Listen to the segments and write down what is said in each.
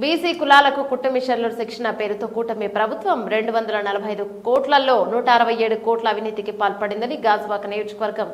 BC కులాలకు కుట్టుమిషన్లు శిక్షణ పేరుతో కూటమి ప్రభుత్వం రెండు వందల నలభై ఐదు కోట్లలో నూట అరవై ఏడు కోట్ల అవినీతికి పాల్పడిందని గాజువాక నియోజకవర్గం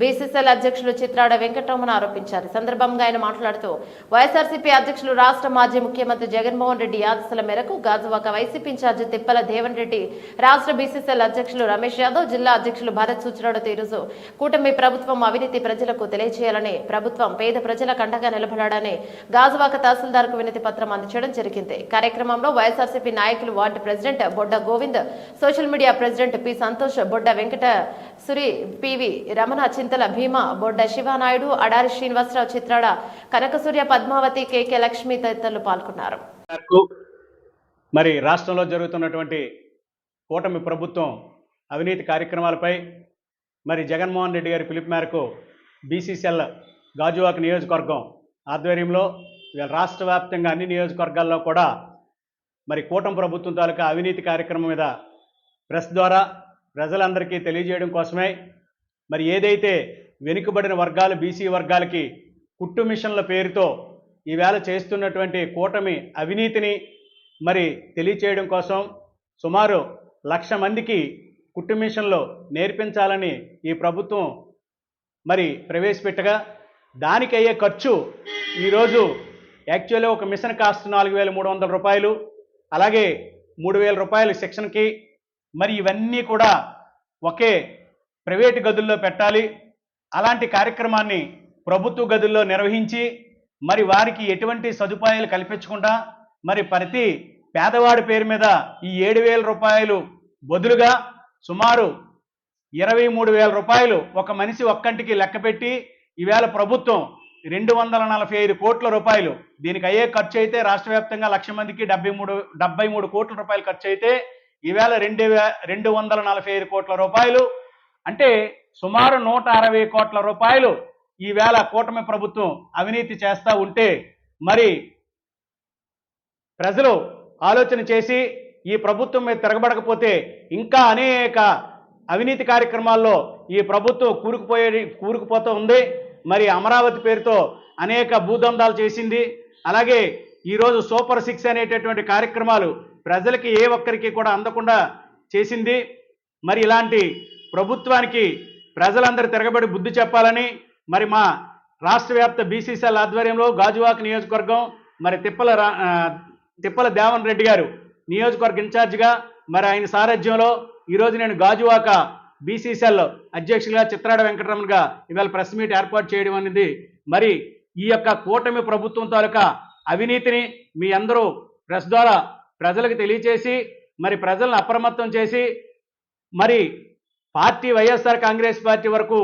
బీసీసీఎల్ అధ్యక్షులు చిత్రాడ వెంకటరమణ ఆరోపించారు. సందర్భంగా ఆయన మాట్లాడుతూ వైఎస్ఆర్సీపీ అధ్యక్షులు రాష్ట్ర మాజీ ముఖ్యమంత్రి జగన్మోహన్ రెడ్డి ఆదేశాల మేరకు గాజువాక వైసీపీ ఇన్ఛార్జి తిప్పల దేవన్ రెడ్డి రాష్ట్ర బీసీసీఎల్ అధ్యక్షులు రమేష్ యాదవ్ జిల్లా అధ్యక్షులు భరత్ సూచనలతో ఈరోజు కూటమి ప్రభుత్వం అవినీతి ప్రజలకు తెలియజేయాలని ప్రభుత్వం పేద ప్రజలకు అండగా నిలబడాలని గాజువాక తహసీల్దార్కు వినతి పత్రం అందచేయడం జరిగింది. కార్యక్రమంలో వైఎస్ఆర్సీపీ నాయకులు ward president Bodda Govind social media president P Santosh Bodda Venkata Suri PV Ramana Chintala Bheema Bodda Sivanaidu Adari Srinivasarao Chitrada Kanakasurya Padmavathi KK Lakshmi తదితరులు పాల్గొన్నారు. మరి రాష్ట్రంలో జరుగుతున్నటువంటి కూటమి ప్రభుత్వం అవినీతి కార్యక్రమాలపై మరి జగన్మోహన్ రెడ్డి గారి పిలుపు మేరకు బీసీసీఎల్ గాజువాక నియోజకవర్గం ఆధ్వర్యంలో ఇవాళ రాష్ట్ర వ్యాప్తంగా అన్ని నియోజకవర్గాల్లో కూడా మరి కూటమి ప్రభుత్వం తాలూకా అవినీతి కార్యక్రమం మీద ప్రెస్ ద్వారా ప్రజలందరికీ తెలియజేయడం కోసమే మరి ఏదైతే వెనుకబడిన వర్గాలు బీసీ వర్గాలకి కుట్టు మిషన్ల పేరుతో ఈవేళ చేస్తున్నటువంటి కూటమి అవినీతిని మరి తెలియచేయడం కోసం సుమారు లక్ష మందికి కుట్టు మిషన్లు నేర్పించాలని ఈ ప్రభుత్వం మరి ప్రవేశపెట్టగా దానికి అయ్యే ఖర్చు ఈరోజు యాక్చువల్గా ఒక మిషన్ కాస్ట్ నాలుగు వేల మూడు వందల రూపాయలు అలాగే మూడు వేల రూపాయలు శిక్షణకి మరి ఇవన్నీ కూడా ఒకే ప్రైవేటు గదుల్లో పెట్టాలి. అలాంటి కార్యక్రమాన్ని ప్రభుత్వ గదుల్లో నిర్వహించి మరి వారికి ఎటువంటి సదుపాయాలు కల్పించకుండా మరి ప్రతి పేదవాడి పేరు మీద ఈ ఏడు వేల రూపాయలు బదులుగా సుమారు ఇరవై మూడు వేల రూపాయలు ఒక మనిషి ఒక్కంటికి లెక్కపెట్టి ఈవేళ ప్రభుత్వం రెండు వందల నలభై ఐదు కోట్ల రూపాయలు. దీనికి అయ్యే ఖర్చు అయితే రాష్ట్ర వ్యాప్తంగా లక్ష మందికి డెబ్బై మూడు డెబ్బై మూడు కోట్ల రూపాయలు ఖర్చు అయితే ఈవేళ రెండు వే- రెండు వందల నలభై ఐదు కోట్ల రూపాయలు. అంటే సుమారు నూట అరవై కోట్ల రూపాయలు ఈవేళ కూటమి ప్రభుత్వం అవినీతి చేస్తూ ఉంటే మరి ప్రజలు ఆలోచన చేసి ఈ ప్రభుత్వం మీద తిరగబడకపోతే ఇంకా అనేక అవినీతి కార్యక్రమాల్లో ఈ ప్రభుత్వం కూరుకుపోయే కూరుకుపోతూ ఉంది. మరి అమరావతి పేరుతో అనేక భూదందాలు చేసింది. అలాగే ఈరోజు సూపర్ సిక్స్ అనేటటువంటి కార్యక్రమాలు ప్రజలకి ఏ ఒక్కరికి కూడా అందకుండా చేసింది. మరి ఇలాంటి ప్రభుత్వానికి ప్రజలందరూ తిరగబడి బుద్ధి చెప్పాలని మరి మా రాష్ట్ర వ్యాప్త బీసీసీఎల్ ఆధ్వర్యంలో గాజువాక నియోజకవర్గం మరి తిప్పల రా- తిప్పల దేవన్ రెడ్డి గారు నియోజకవర్గ ఇన్ఛార్జిగా మరి ఆయన సారథ్యంలో ఈరోజు నేను గాజువాక బీసీసీఎల్ అధ్యక్షులుగా చిత్రాడ వెంకటరమణగా ఇవాళ ప్రెస్ మీట్ ఏర్పాటు చేయడం అనేది మరి ఈ యొక్క కూటమి ప్రభుత్వం తాలూకా అవినీతిని మీ అందరూ ప్రెస్ ద్వారా ప్రజలకు తెలియచేసి మరి ప్రజలను అప్రమత్తం చేసి మరి పార్టీ వైఎస్ఆర్ కాంగ్రెస్ పార్టీ వరకు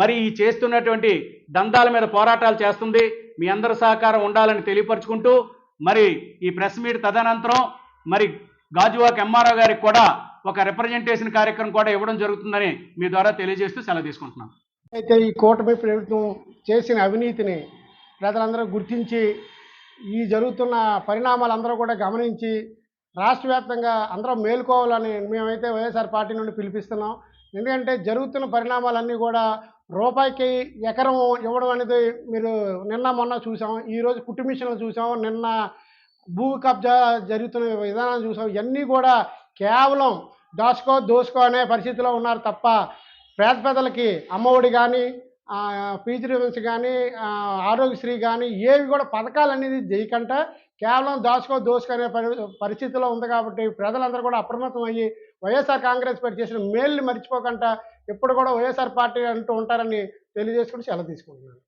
మరి ఈ చేస్తున్నటువంటి దందాల మీద పోరాటాలు చేస్తుంది. మీ అందరి సహకారం ఉండాలని తెలియపరుచుకుంటూ మరి ఈ ప్రెస్ మీట్ తదనంతరం మరి గాజువాక్ ఎంఆర్ఓ గారికి కూడా ఒక రిప్రజెంటేషన్ కార్యక్రమం కూడా ఇవ్వడం జరుగుతుందని మీ ద్వారా తెలియజేస్తూ సెలవు తీసుకుంటున్నాను. అయితే ఈ కూటమి ప్రభుత్వం చేసిన అవినీతిని ప్రజలందరూ గుర్తించి ఈ జరుగుతున్న పరిణామాలందరూ కూడా గమనించి రాష్ట్ర వ్యాప్తంగా అందరం మేలుకోవాలని మేమైతే వైఎస్ఆర్ పార్టీ నుండి పిలిపిస్తున్నాం. ఎందుకంటే జరుగుతున్న పరిణామాలన్నీ కూడా రూపాయికి ఎకరం ఇవ్వడం అనేది మీరు నిన్న మొన్న చూసాం ఈరోజు కుట్టు చూసాము చూసాం నిన్న భూ కబ్జా జరుగుతున్న విధానాలు చూసాం ఇవన్నీ కూడా కేవలం దోసుకో దోసుకో అనే పరిస్థితిలో ఉన్నారు తప్ప పేద పెద్దలకి అమ్మఒడి కానీ ఫీజు రివెన్స్ కానీ ఆరోగ్యశ్రీ కానీ ఏవి కూడా పథకాలు అనేది చేయకుండా కేవలం దోసుకో దోసుకో పరి పరిస్థితిలో ఉంది కాబట్టి ప్రజలందరూ కూడా అప్రమత్తం అయ్యి వైఎస్ఆర్ కాంగ్రెస్ పార్టీ చేసిన మేల్ని మర్చిపోకుండా ఎప్పుడు కూడా వైఎస్ఆర్ పార్టీ అంటూ ఉంటారని తెలియజేసుకుని సెలవు తీసుకుంటున్నాను.